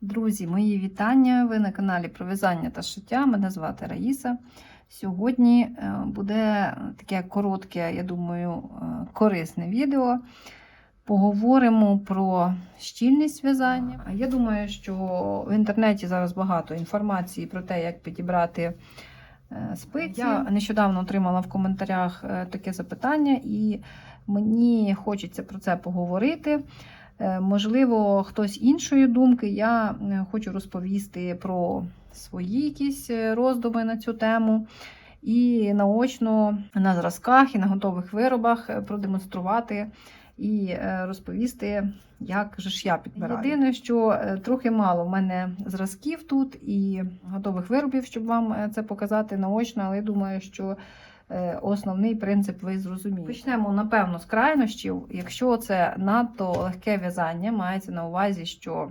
Друзі, мої вітання! Ви на каналі про в'язання та шиття. Мене звати Раїса. Сьогодні е, буде таке коротке, я думаю, е, корисне відео. Поговоримо про щільність в'язання. Я думаю, що в інтернеті зараз багато інформації про те, як підібрати е, спиці. Я нещодавно отримала в коментарях таке запитання, і мені хочеться про це поговорити. Е, Можливо, хтось іншої думки. Я е, хочу розповісти про свої якісь е, роздуми на цю тему. І наочно на зразках і на готових виробах продемонструвати і розповісти, як же ж я підбираю. Єдине, що трохи мало в мене зразків тут і готових виробів, щоб вам це показати наочно, але я думаю, що основний принцип ви зрозумієте. Почнемо, напевно, з крайнощів. Якщо це надто легке в'язання, мається на увазі, що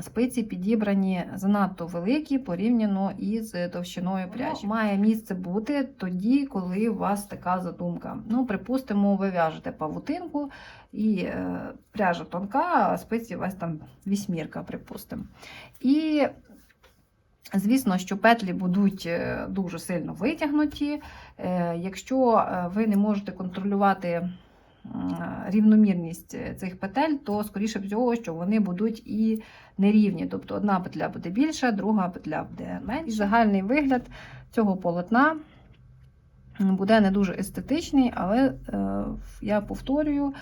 спиці підібрані занадто великі порівняно із товщиною пряжі. Має місце бути тоді, коли у вас така задумка. Ну, припустимо, ви в'яжете павутинку і е, пряжа тонка, а спиці у вас там вісьмірка, припустимо. І Звісно, що петлі будуть е, дуже сильно витягнуті. Е, Якщо е, ви не можете контролювати рівномірність цих петель, то, скоріше всього, що вони будуть і нерівні. Тобто одна петля буде більша, друга петля буде менша. І загальний вигляд цього полотна буде не дуже естетичний, але я повторюю,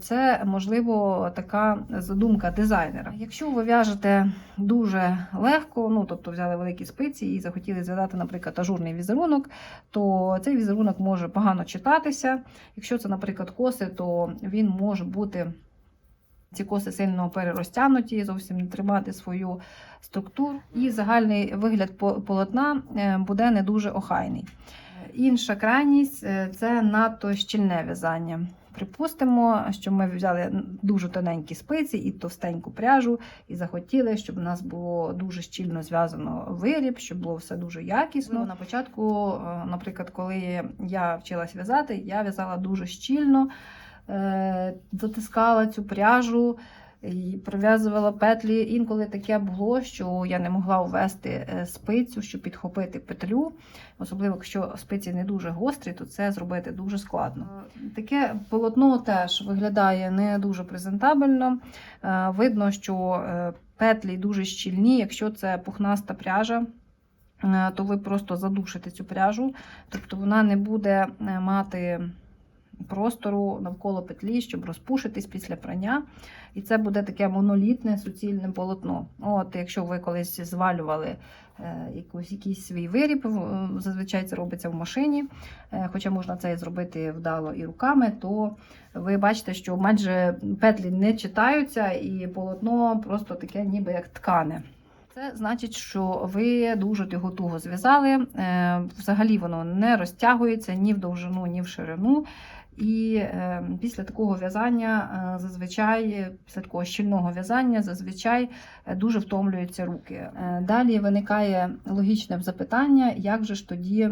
це можливо така задумка дизайнера. Якщо ви в'яжете дуже легко, ну тобто взяли великі спиці і захотіли зв'язати, наприклад, ажурний візерунок, то цей візерунок може погано читатися. Якщо це, наприклад, коси, то він може бути. Ці коси сильно перерозтягнуті, зовсім не тримати свою структуру, і загальний вигляд по- полотна е, буде не дуже охайний. Інша крайність е, це надто щільне в'язання. Припустимо, що ми взяли дуже тоненькі спиці і товстеньку пряжу, і захотіли, щоб у нас було дуже щільно зв'язано виріб, щоб було все дуже якісно. На початку, е, наприклад, коли я вчилась в'язати, я в'язала дуже щільно, е, затискала цю пряжу. І прив'язувала петлі. Інколи таке було, що я не могла ввести е, спицю, щоб підхопити петлю. Особливо, якщо спиці не дуже гострі, то це зробити дуже складно. Таке полотно теж виглядає не дуже презентабельно. Е, Видно, що е, петлі дуже щільні, якщо це пухнаста пряжа. е, То ви просто задушите цю пряжу, тобто вона не буде е, мати простору навколо петлі, щоб розпушитись після прання. І це буде таке монолітне суцільне полотно. От, Якщо ви колись звалювали е, якийсь, якийсь свій виріб, зазвичай це робиться в машині, е, хоча можна це зробити вдало і руками, то ви бачите, що майже петлі не читаються, і полотно просто таке, ніби як ткане. Це значить, що ви дуже його туго зв'язали. е, Взагалі воно не розтягується ні в довжину, ні в ширину. І е, після такого в'язання е, зазвичай, після такого щільного в'язання, зазвичай е, дуже втомлюються руки. Далі виникає логічне запитання, як же ж тоді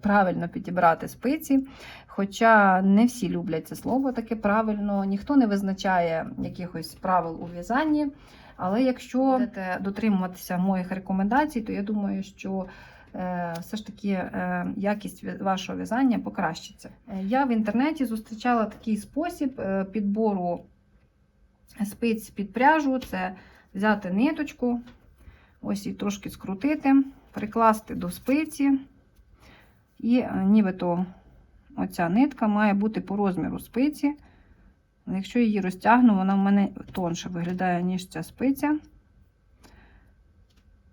правильно підібрати спиці. Хоча не всі люблять це слово таке правильно, ніхто не визначає якихось правил у в'язанні. Але якщо будете дотримуватися моїх рекомендацій, то я думаю, що все ж таки е, якість вашого в'язання покращиться. Е, Я в інтернеті зустрічала такий спосіб е, підбору спиць під пряжу: це взяти ниточку, ось і трошки скрутити, прикласти до спиці, і е, нібито оця нитка має бути по розміру спиці. Якщо її розтягну, вона в мене тонше виглядає, ніж ця спиця.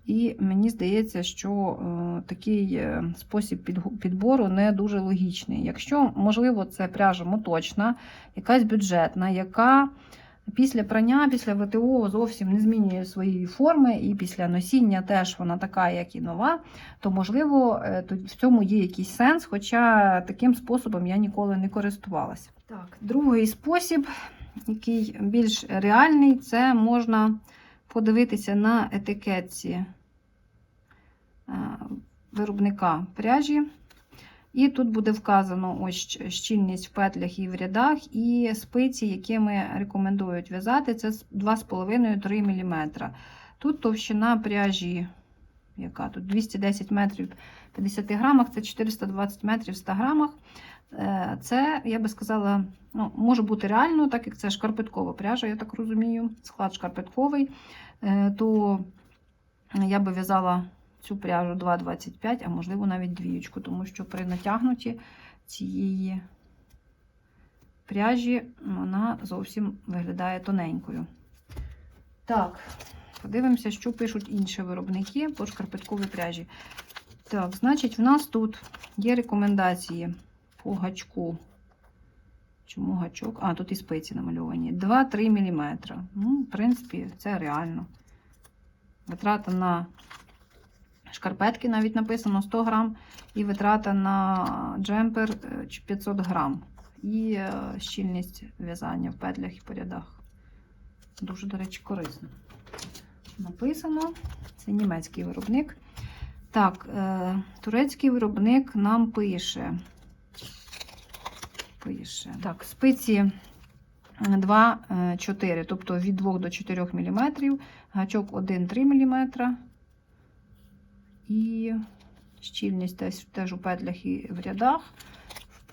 І мені здається, що е, такий е, спосіб підбору не дуже логічний. Якщо, можливо, це пряжа моточна, якась бюджетна, яка після прання, після ВТО зовсім не змінює своєї форми, і після носіння теж вона така, як і нова, то, можливо, е, в цьому є якийсь сенс, хоча таким способом я ніколи не користувалася. Так, другий спосіб, який більш реальний, це можна подивитися на етикетці виробника пряжі. І тут буде вказано ось щільність в петлях і в рядах, і спиці, якими рекомендують в'язати, це 2,5-3 мм. Тут товщина пряжі, яка тут 210 метрів в 50 грамах, це 420 метрів 100 грамах. Е, Це, я би сказала, ну, може бути реально, так як це шкарпеткова пряжа, я так розумію, склад шкарпетковий, Е, то я би в'язала цю пряжу 2,25, а можливо навіть двіючку, тому що при натягнуті цієї пряжі вона зовсім виглядає тоненькою. Так, подивимося, що пишуть інші виробники по шкарпетковій пряжі. Так, значить, в нас тут є рекомендації по гачку. Чому гачок? А, тут і спиці намальовані. 2-3 мм. Ну, в принципі, це реально. Витрата на шкарпетки навіть написано 100 грам, і витрата на джемпер е, 500 грам. І е, щільність в'язання в петлях і по рядах. Дуже, до речі, корисно. Написано. Це німецький виробник. Так, е, турецький виробник нам пише. Пише. Так, спиці 2-4, тобто від 2 до 4 мм, гачок 1-3 мм. І щільність теж, теж у петлях і в рядах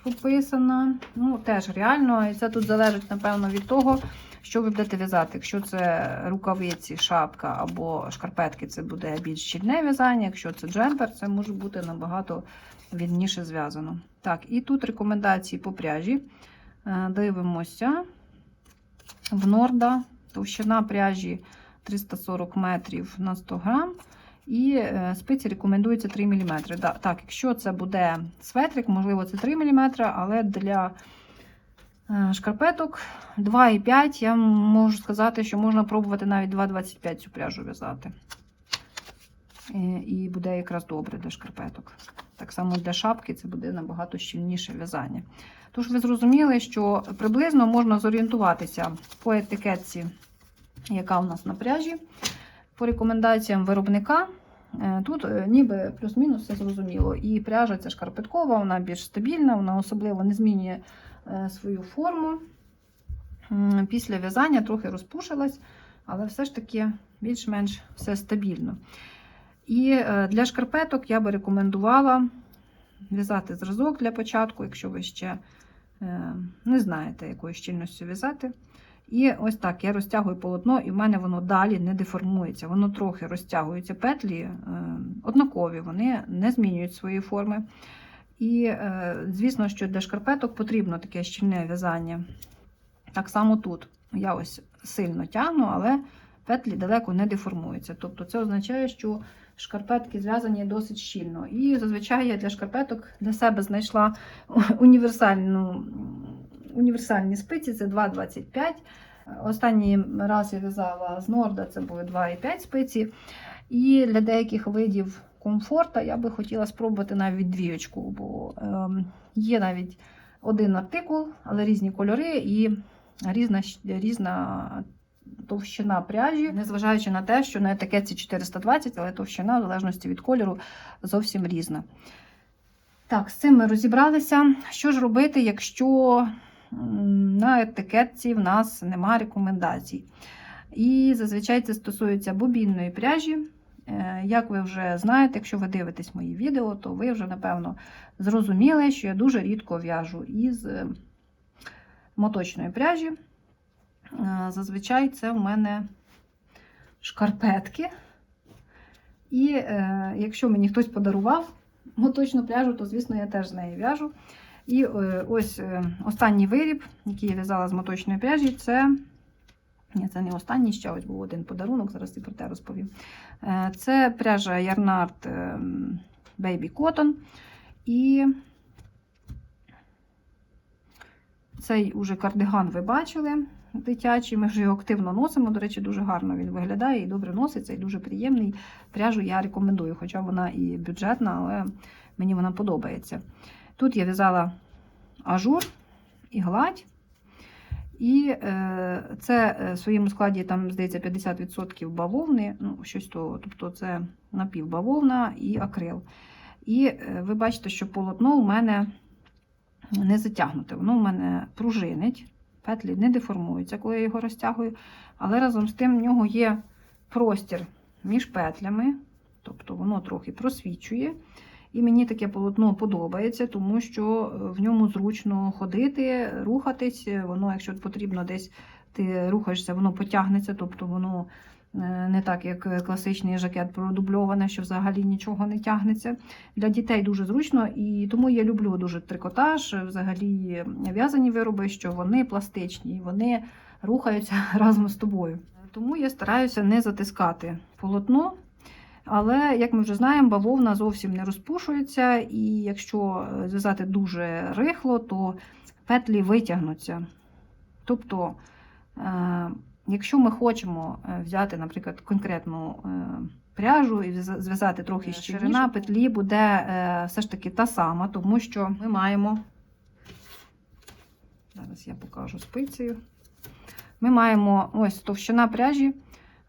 прописана. Ну, теж реально. І це тут залежить, напевно, від того, що ви будете в'язати. Якщо це рукавиці, шапка або шкарпетки, це буде більш щільне в'язання. Якщо це джемпер, це може бути набагато вільніше зв'язано. Так, і тут рекомендації по пряжі. Е, Дивимося. В Норда товщина пряжі 340 метрів на 100 грам. І е, спиці рекомендується 3 мм. Так, якщо це буде светрик, можливо, це 3 мм, але для е, шкарпеток 2,5 я можу сказати, що можна пробувати навіть 2,25 цю пряжу в'язати. Е, І буде якраз добре для шкарпеток. Так само для шапки це буде набагато щільніше в'язання. Тож ви зрозуміли, що приблизно можна зорієнтуватися по етикетці, яка у нас на пряжі. По рекомендаціям виробника, е, тут е, ніби плюс-мінус все зрозуміло. І пряжа ця шкарпеткова, вона більш стабільна, вона особливо не змінює е, свою форму. Після в'язання трохи розпушилась, але все ж таки більш-менш все стабільно. І для шкарпеток я би рекомендувала в'язати зразок для початку, якщо ви ще не знаєте, якою щільністю в'язати. І ось так я розтягую полотно, і в мене воно далі не деформується. Воно трохи розтягується петлі, е, однакові, вони не змінюють свої форми. І, е, звісно, що для шкарпеток потрібно таке щільне в'язання. Так само тут. Я ось сильно тягну, але петлі далеко не деформуються. Тобто це означає, що шкарпетки зв'язані досить щільно. І зазвичай я для шкарпеток для себе знайшла універсальну, універсальні спиці це 2,25. Останній раз я в'язала з Норда, це були 2,5 спиці. І для деяких видів комфорта я би хотіла спробувати навіть двієчку, бо ем, є навіть один артикул, але різні кольори і різна, різна товщина пряжі, незважаючи на те, що на етикетці 420, але товщина, в залежності від кольору, зовсім різна. Так, з цим ми розібралися. Що ж робити, якщо на етикетці в нас немає рекомендацій? І зазвичай це стосується бобінної пряжі. Е, Як ви вже знаєте, якщо ви дивитесь мої відео, то ви вже, напевно, зрозуміли, що я дуже рідко в'яжу із е, моточної пряжі. Е, Зазвичай це в мене шкарпетки. І якщо мені хтось подарував моточну пряжу, то, звісно, я теж з неї в'яжу. І е, ось е, останній виріб, який я в'язала з моточної пряжі, це. Ні, це не останній, ще ось був один подарунок, зараз і про те розповім. Е, Це пряжа Yarnart е, Baby Cotton. І цей уже кардиган ви бачили дитячий. Ми вже його активно носимо. До речі, дуже гарно він виглядає і добре носиться, і дуже приємний. Пряжу я рекомендую, хоча вона і бюджетна, але мені вона подобається. Тут я в'язала ажур і гладь. І е, це е, в своєму складі, там, здається, 50% бавовни, ну, щось того, тобто це напівбавовна і акрил. І е, ви бачите, що полотно у мене не затягнуте, воно у мене пружинить, петлі не деформуються, коли я його розтягую, але разом з тим в нього є простір між петлями, тобто воно трохи просвічує. І мені таке полотно подобається, тому що в ньому зручно ходити, рухатись. Воно, якщо потрібно десь ти рухаєшся, воно потягнеться, тобто воно е, не так, як класичний жакет продубльоване, що взагалі нічого не тягнеться. Для дітей дуже зручно, і тому я люблю дуже трикотаж, взагалі в'язані вироби, що вони пластичні, вони рухаються разом з тобою. Тому я стараюся не затискати полотно. Але, як ми вже знаємо, бавовна зовсім не розпушується, і якщо зв'язати дуже рихло, то петлі витягнуться. Тобто, е, якщо ми хочемо е, взяти, наприклад, конкретну е, пряжу і зв'язати трохи ще ширина петлі буде е, все ж таки та сама, тому що ми маємо. Зараз я покажу спицею. Ми маємо ось товщина пряжі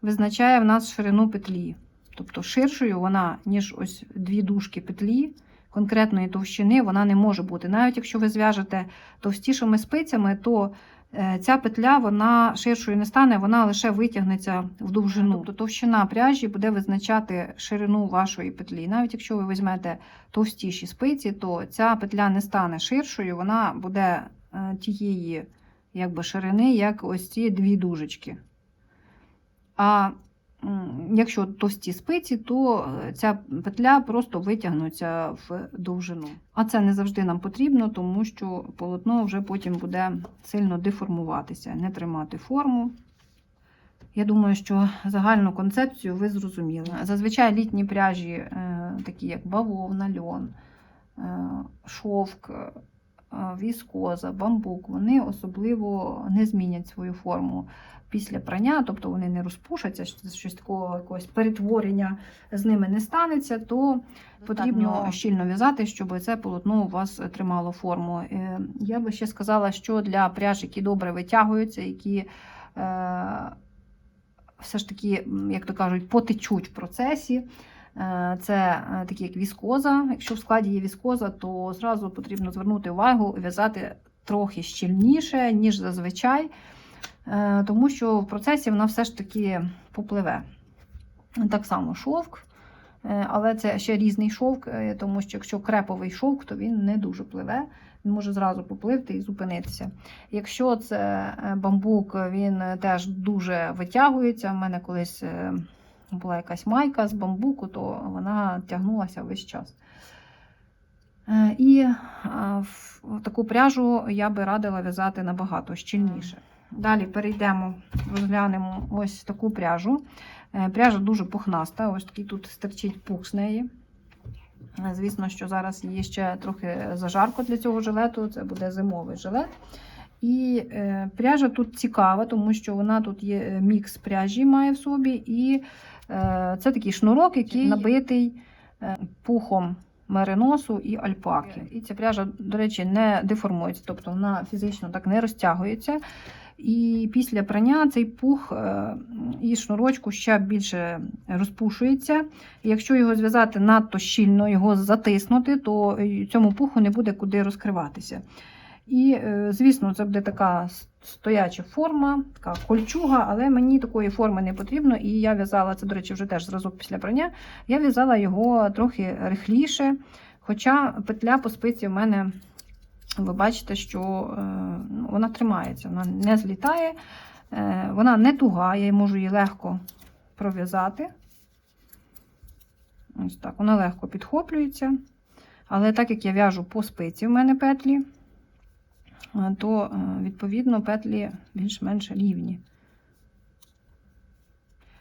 визначає в нас ширину петлі. Тобто ширшою вона, ніж ось дві дужки петлі конкретної товщини, вона не може бути. Навіть якщо ви зв'яжете товстішими спицями, то е, ця петля вона ширшою не стане, вона лише витягнеться в довжину. Тобто товщина пряжі буде визначати ширину вашої петлі. Навіть якщо ви візьмете товстіші спиці, то ця петля не стане ширшою, вона буде е, тієї якби, ширини, як ось ці дві дужечки. А якщо товсті спиці, то е, ця петля просто витягнеться в довжину. А це не завжди нам потрібно, тому що полотно вже потім буде сильно деформуватися, не тримати форму. Я думаю, що загальну концепцію ви зрозуміли. Зазвичай літні пряжі, е, такі як бавовна, льон, е, шовк, віскоза, бамбук, вони особливо не змінять свою форму після прання, тобто вони не розпушаться, щось- такого якогось перетворення з ними не станеться, то потрібно щільно в'язати, щоб це полотно у вас тримало форму. Е, Я би ще сказала, що для пряж, які добре витягуються, які е, все ж таки, як то кажуть, потечуть в процесі. Е, Це е, такі як віскоза. Якщо в складі є віскоза, то зразу потрібно звернути увагу в'язати трохи щільніше, ніж зазвичай, е, тому що в процесі вона все ж таки попливе. Так само шовк, але це ще різний шовк, тому що якщо креповий шовк, то він не дуже пливе. Він може зразу попливти і зупинитися. Якщо це бамбук, він теж дуже витягується. У мене колись була якась майка з бамбуку, то вона тягнулася весь час. Е, І е, таку пряжу я би радила в'язати набагато щільніше. Далі перейдемо, розглянемо ось таку пряжу. Е, Пряжа дуже пухнаста, ось такий тут стирчить пух з неї. Звісно, що зараз її ще трохи зажарко для цього жилету, це буде зимовий жилет. І е, пряжа тут цікава, тому що вона тут є мікс пряжі має в собі, і це такий шнурок, який набитий е, пухом мериносу і альпаки. І ця пряжа, до речі, не деформується, тобто вона фізично так не розтягується. І після прання цей пух е, із шнурочку ще більше розпушується. І якщо його зв'язати надто щільно, його затиснути, то е, цьому пуху не буде куди розкриватися. І, е, звісно, це буде така стояча форма, така кольчуга, але мені такої форми не потрібно. І я в'язала це, до речі, вже теж зразок після прання. Я в'язала його трохи рихліше. Хоча петля по спиці в мене, ви бачите, що е, ну, вона тримається, вона не злітає, е, вона не туга, я можу її легко пров'язати. Ось так, вона легко підхоплюється. Але так як я в'яжу по спиці, в мене петлі, то, е, відповідно, петлі більш-менш рівні.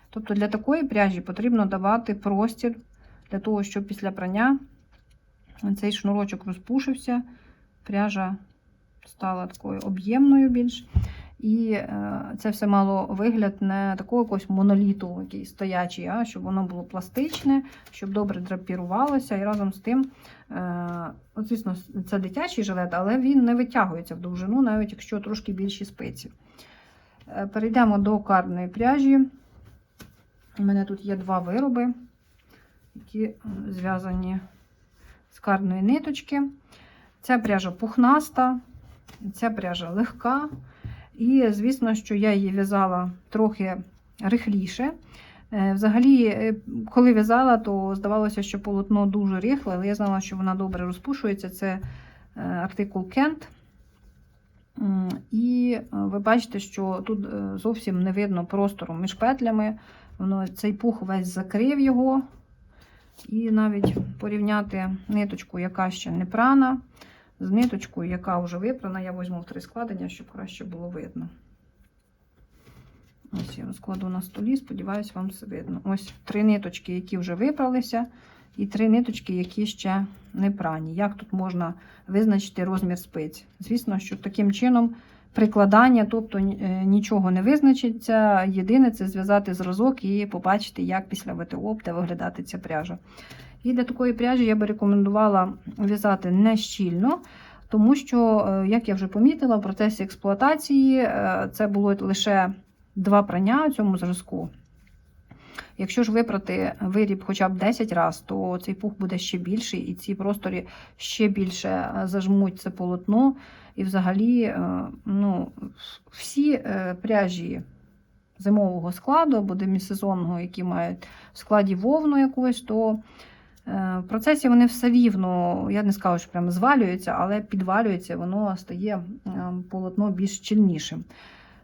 Тобто для такої пряжі потрібно давати простір для того, щоб після прання цей шнурочок розпушився, пряжа стала такою об'ємною більш. І е, це все мало вигляд не такого якогось моноліту, який стоячий, а щоб воно було пластичне, щоб добре драпірувалося. І разом з тим, е, от, звісно, це дитячий жилет, але він не витягується в довжину, навіть якщо трошки більші спиці. Е, перейдемо до карної пряжі. У мене тут є два вироби, які зв'язані з карної ниточки. Ця пряжа пухнаста, ця пряжа легка. І, звісно, що я її в'язала трохи рихліше. Е, Взагалі, е, коли в'язала, то здавалося, що полотно дуже рихле, але я знала, що вона добре розпушується. Це е, артикул Кент. І ви бачите, що тут зовсім не видно простору між петлями. Воно, цей пух весь закрив його. І навіть порівняти ниточку, яка ще не прана, з ниточкою, яка вже випрана, я візьму в три складення, щоб краще було видно. Ось я розкладу на столі, сподіваюся, вам все видно. Ось три ниточки, які вже випралися, і три ниточки, які ще не прані. Як тут можна визначити розмір спиць? Звісно, що таким чином прикладання, тобто е, нічого не визначиться. Єдине це зв'язати зразок і побачити, як після ВТО буде виглядати ця пряжа. І для такої пряжі я би рекомендувала в'язати не щільно, тому що, е, як я вже помітила, в процесі експлуатації е, це було лише два прання у цьому зразку. Якщо ж випрати виріб хоча б 10 разів, то цей пух буде ще більший, і ці просторі ще більше е, зажмуть це полотно. І взагалі, ну, всі пряжі зимового складу або демісезонного, які мають в складі вовну якусь, то в процесі вони все рівно, я не скажу, що прямо звалюються, але підвалюється, воно стає е, полотно більш щільнішим.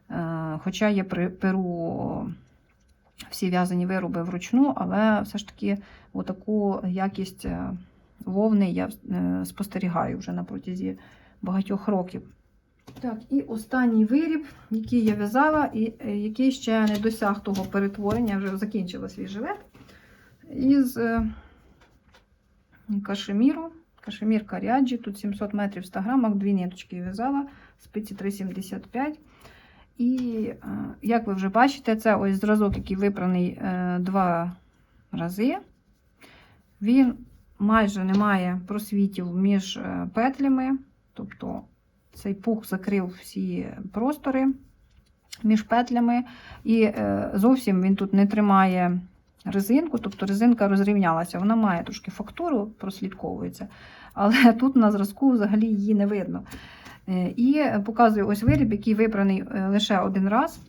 Е, Хоча я перу всі в'язані вироби вручну, але все ж таки отаку якість е, вовни я е, спостерігаю вже на протязі багатьох років. Так, і останній виріб, який я в'язала, і е, який ще не досяг того перетворення, вже закінчила свій жилет. Із е, кашеміру. Кашемір Каріаджі, тут 700 метрів в 100 грамах, дві ниточки в'язала, спиці 3,75. І, е, як ви вже бачите, це ось зразок, який випраний е, два рази. Він майже не має просвітів між е, петлями, тобто цей пух закрив всі простори між петлями, і зовсім він тут не тримає резинку, тобто резинка розрівнялася. Вона має трошки фактуру, прослідковується, але тут на зразку взагалі її не видно. Е, І показую ось виріб, який вибраний е, лише один раз.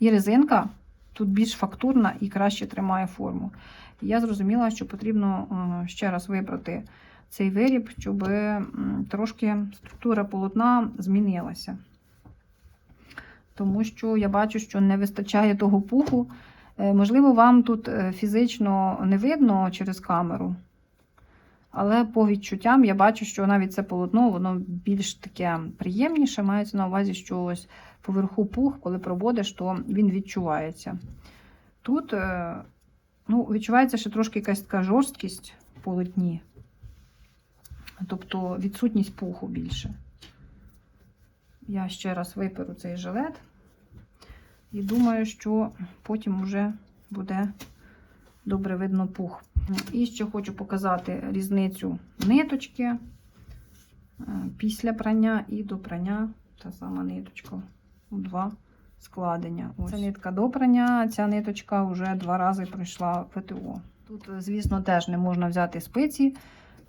І резинка тут більш фактурна і краще тримає форму. Я зрозуміла, що потрібно е, ще раз вибрати цей виріб, щоб трошки структура полотна змінилася. Тому що я бачу, що не вистачає того пуху. Е, Можливо, вам тут е, фізично не видно через камеру. Але по відчуттям я бачу, що навіть це полотно воно більш таке приємніше. Мається на увазі, що ось поверху пух, коли проводиш, то він відчувається. Тут е, ну, відчувається ще трошки якась така жорсткість в полотні. Тобто відсутність пуху більше. Я ще раз виперу цей жилет і думаю, що потім вже буде добре видно пух. І ще хочу показати різницю ниточки е, після прання і до прання. Та сама ниточка у два складення. Ось. Це нитка до прання, ця ниточка вже два рази пройшла ПТО. Тут, е, звісно, теж не можна взяти спиці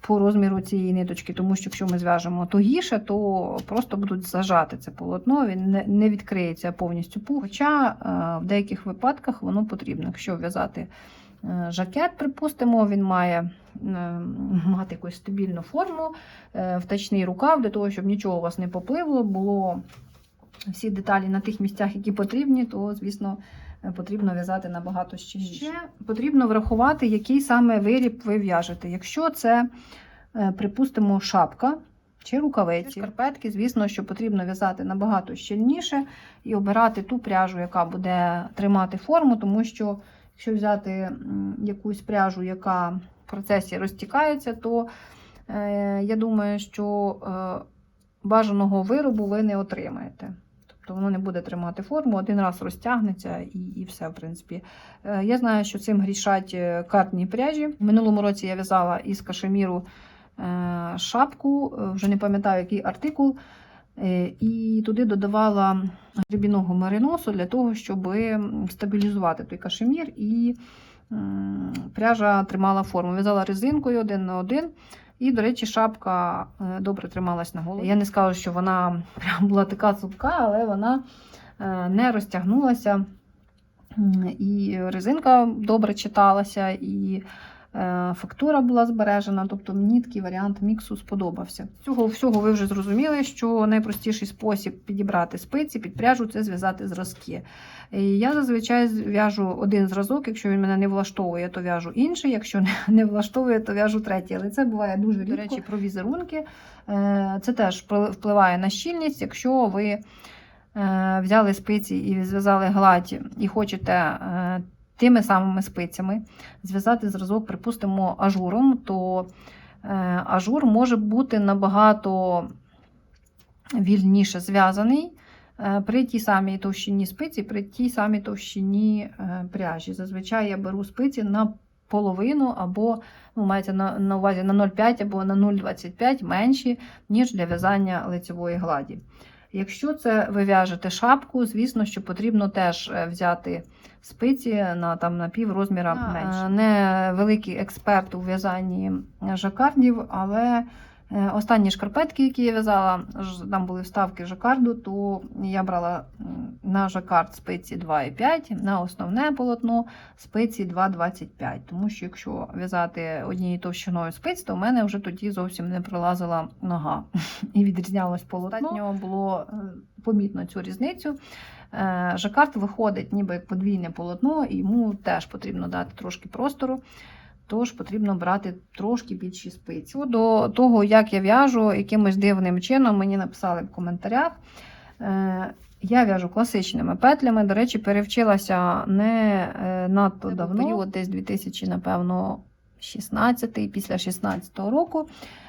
по розміру цієї ниточки, тому що якщо ми зв'яжемо тугіше, то просто будуть зажати це полотно, він не- відкриється повністю пух. Хоча е, в деяких випадках воно потрібно. Якщо в'язати е, жакет, припустимо, він має е, мати якусь стабільну форму, втачний рукав для того, щоб нічого у вас не попливло, було всі деталі на тих місцях, які потрібні, то, звісно, потрібно в'язати набагато щільніше. Ще потрібно врахувати, який саме виріб ви в'яжете. Якщо це, е, припустимо, шапка чи рукавиці, шкарпетки, звісно, що потрібно в'язати набагато щільніше і обирати ту пряжу, яка буде тримати форму, тому що якщо взяти якусь пряжу, яка в процесі розтікається, то е, я думаю, що е, бажаного виробу ви не отримаєте. Тобто воно не буде тримати форму, один раз розтягнеться і, і все, в принципі. Е, Я знаю, що цим грішать е, картні пряжі. В минулому році я в'язала із кашеміру е, шапку, вже не пам'ятаю, який артикул. І туди додавала грибіного мариносу для того, щоб стабілізувати той кашемір і пряжа тримала форму. В'язала резинкою один на один. І, до речі, шапка е, добре трималась на голові. Я не скажу, що вона прям була така цупка, але вона е, не розтягнулася. І резинка добре читалася, і фактура була збережена. Тобто мені такий варіант міксу сподобався. З цього всього ви вже зрозуміли, що найпростіший спосіб підібрати спиці під пряжу це зв'язати зразки. Я зазвичай в'яжу один зразок, якщо він мене не влаштовує, то в'яжу інший, якщо не- влаштовує, то в'яжу третій. Але це буває дуже рідко. До речі, про візерунки. Е, Це теж впливає на щільність, якщо ви е, взяли спиці і зв'язали гладь і хочете е, тими самими спицями зв'язати зразок, припустимо, ажуром, то е, ажур може бути набагато вільніше зв'язаний е, при тій самій товщині спиці, при тій самій товщині е, пряжі. Зазвичай я беру спиці на половину або ну, мається на, на увазі на 0,5 або на 0,25 менші, ніж для в'язання лицевої гладі. Якщо це ви в'яжете шапку, звісно, що потрібно теж е, взяти спиці на, там, на пів розміра Я, менше. Не великий експерт у в'язанні жакардів, але е, останні шкарпетки, які я в'язала, там були вставки жакарду, то я брала на жакард спиці 2,5, на основне полотно спиці 2,25. Тому що якщо в'язати однією товщиною спиць, то в мене вже тоді зовсім не пролазила нога і відрізнялось полотно. Було е, помітно цю різницю. Е, Жакард виходить ніби як подвійне полотно, і йому теж потрібно дати трошки простору. Тож потрібно брати трошки більші спиці. Щодо того, як я в'яжу, якимось дивним чином мені написали в коментарях. Е, Я в'яжу класичними петлями. До речі, перевчилася не е, надто Це давно, період десь 2000, напевно, 16 після 16 року.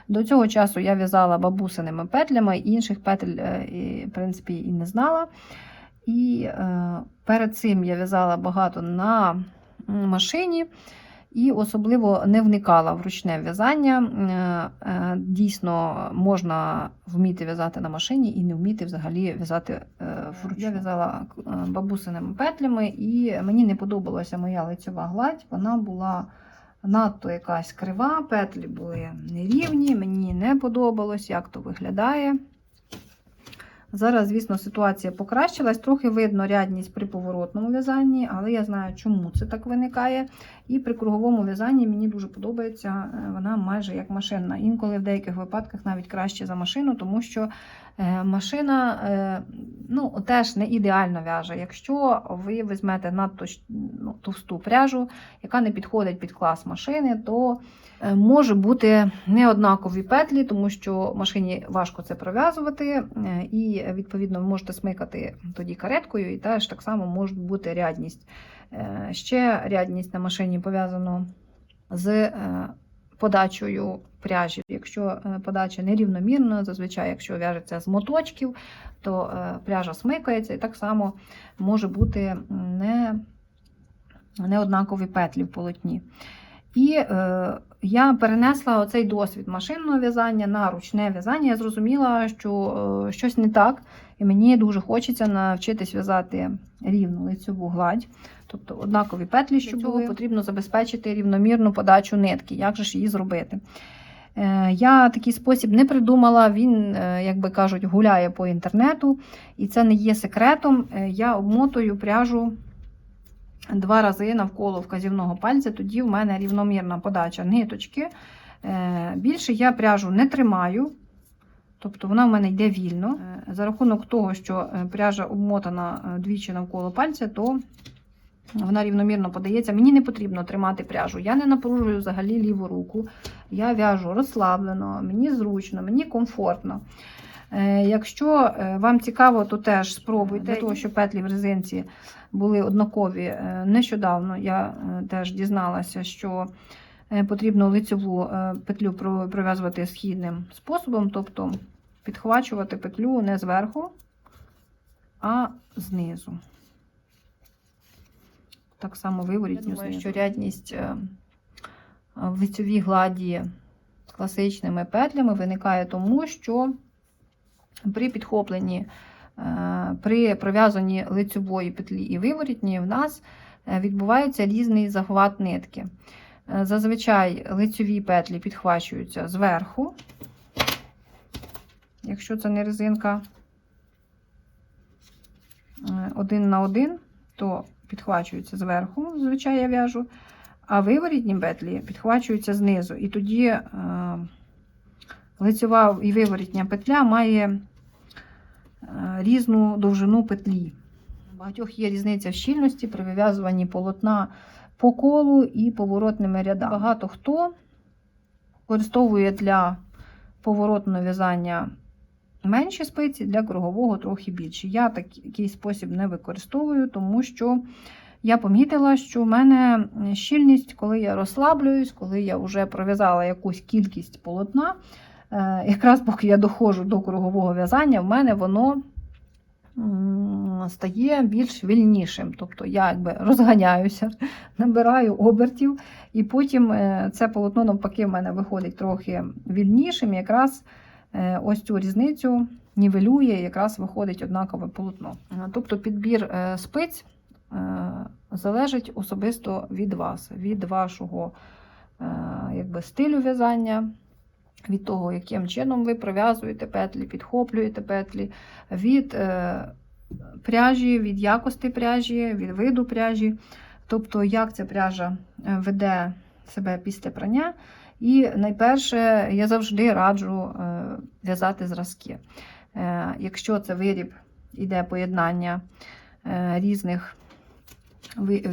До цього часу я в'язала бабусиними петлями, інших петель, е, в принципі, і не знала. І перед цим я в'язала багато на машині і особливо не вникала в ручне в'язання. Е, е, Дійсно, можна вміти в'язати на машині і не вміти взагалі в'язати е, вручну. Я в'язала бабусиними петлями, і мені не подобалася моя лицьова гладь. Вона була надто якась крива, петлі були нерівні, мені не подобалось, як то виглядає. Зараз, звісно, ситуація покращилась, трохи видно рядність при поворотному в'язанні, але я знаю, чому це так виникає. І при круговому в'язанні мені дуже подобається, е, вона майже як машинна. Інколи в деяких випадках навіть краще за машину, тому що машина е, ну, теж не ідеально в'яже. Якщо ви візьмете надто ну, товсту пряжу, яка не підходить під клас машини, то е, може бути неоднакові петлі, тому що машині важко це пров'язувати, е, і відповідно ви можете смикати тоді кареткою, і теж так само може бути рядність. Е, Ще рядність на машині пов'язано з е, подачею пряжі. Якщо е, подача нерівномірна, зазвичай, якщо в'яжеться з моточків, то е, пряжа смикається, і так само може бути не, неоднакові петлі в полотні. І е, я перенесла оцей досвід машинного в'язання на ручне в'язання. Я зрозуміла, що е, щось не так, і мені дуже хочеться навчитись в'язати рівну лицьову гладь, тобто однакові петлі, щоб цього були. потрібно забезпечити рівномірну подачу нитки. Як же ж її зробити? Е, Я такий спосіб не придумала, він, е, як би кажуть, гуляє по інтернету, і це не є секретом. Я обмотую пряжу два рази навколо вказівного пальця, тоді в мене рівномірна подача ниточки. Е, Більше я пряжу не тримаю, тобто вона в мене йде вільно. Е, За рахунок того, що е, пряжа обмотана двічі навколо пальця, то вона рівномірно подається. Мені не потрібно тримати пряжу. Я не напружую взагалі ліву руку. Я в'яжу розслаблено, мені зручно, мені комфортно. Е, Якщо е, вам цікаво, то теж спробуйте для того, щоб петлі в резинці були однакові. Е, Нещодавно я теж дізналася, що потрібно лицеву е, петлю про- пров'язувати східним способом, тобто підхвачувати петлю не зверху, а знизу. Так само виворітню Я думаю, що рядність в лицьовій гладі класичними петлями виникає тому, що при підхопленні, е, при пров'язанні лицьової петлі і виворітньої в нас е, відбувається різний захват нитки. Е, Зазвичай лицьові петлі підхвачуються зверху, якщо це не резинка один на один, то підхвачуються зверху, зазвичай я в'яжу, а виворітні петлі підхвачуються знизу. І тоді лицьова і виворітня петля має різну довжину петлі. У багатьох є різниця в щільності при вив'язуванні полотна по колу і поворотними рядами. Багато хто використовує для поворотного в'язання менші спиці, для кругового трохи більші. Я такий спосіб не використовую, тому що я помітила, що в мене щільність, коли я розслаблююсь, коли я вже пров'язала якусь кількість полотна, е, якраз поки я доходжу до кругового в'язання, в мене воно стає більш вільнішим. Тобто я якби розганяюся, набираю обертів, і потім е, це полотно навпаки в мене виходить трохи вільнішим. Якраз е, ось цю різницю нівелює, якраз виходить однакове полотно. Е, Тобто підбір е, спиць е, залежить особисто від вас, від вашого е, якби, стилю в'язання. Від того, яким чином ви пров'язуєте петлі, підхоплюєте петлі, від е, пряжі, від якості пряжі, від виду пряжі, тобто, як ця пряжа е, веде себе після прання. І найперше, я завжди раджу е, в'язати зразки. Якщо це виріб, іде поєднання різних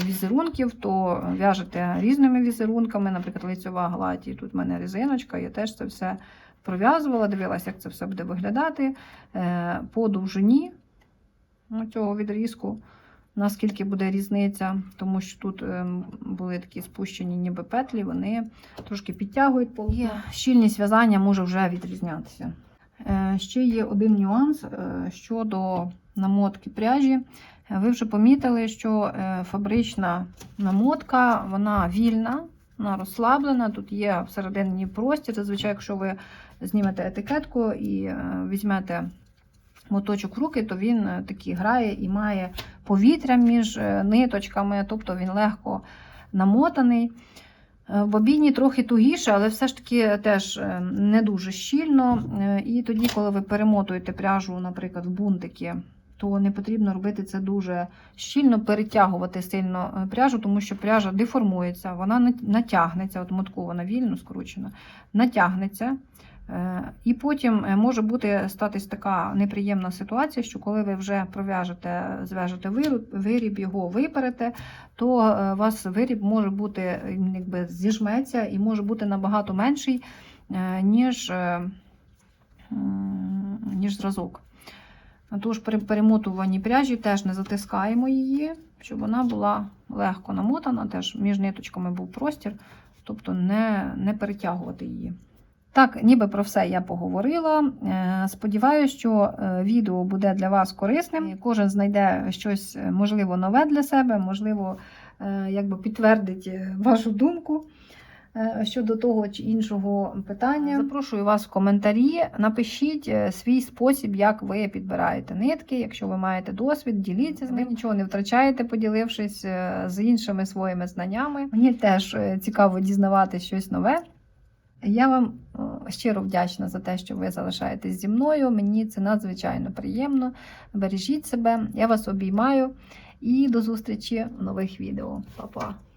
візерунків, то в'яжете різними візерунками, наприклад, лицьова гладь, і тут в мене резиночка, я теж це все пров'язувала, дивилася, як це все буде виглядати. Е, По довжині цього відрізку, наскільки буде різниця, тому що тут ем, були такі спущені ніби петлі, вони трошки підтягують полотно. І щільність в'язання може вже відрізнятися. Е, Ще є один нюанс е, щодо намотки пряжі. Ви вже помітили, що е, фабрична намотка вона вільна, вона розслаблена. Тут є всередині простір. Зазвичай, якщо ви знімете етикетку і е, візьмете моточок руки, то він е, такий грає і має повітря між ниточками, тобто він легко намотаний. В бобіні трохи тугіше, але все ж таки теж не дуже щільно. І тоді, коли ви перемотуєте пряжу, наприклад, в бунтики, то не потрібно робити це дуже щільно, перетягувати сильно е, пряжу, тому що пряжа деформується, вона натягнеться, от моткована вільно скручена, натягнеться. Е, І потім е, може бути статись така неприємна ситуація, що коли ви вже пров'яжете, зв'яжете виріб, виріб його виперете, то у вас виріб може бути якби зіжметься і може бути набагато менший, е, ніж, е, Тож при перемотуванні пряжі теж не затискаємо її, щоб вона була легко намотана, теж між ниточками був простір, тобто не, не перетягувати її. Так, ніби про все я поговорила. Е, Сподіваюся, що е, відео буде для вас корисним. Кожен знайде щось е, можливо нове для себе, можливо, якби підтвердить вашу думку щодо того чи іншого питання. Запрошую вас в коментарі. Напишіть е, свій спосіб, як ви підбираєте нитки. Якщо ви маєте досвід, діліться з ним. Ви нічого не втрачаєте, поділившись е, з іншими своїми знаннями. Мені теж е, цікаво дізнавати щось нове. Я вам е, щиро вдячна за те, що ви залишаєтесь зі мною. Мені це надзвичайно приємно. Бережіть себе, я вас обіймаю і до зустрічі в нових відео. Па-па!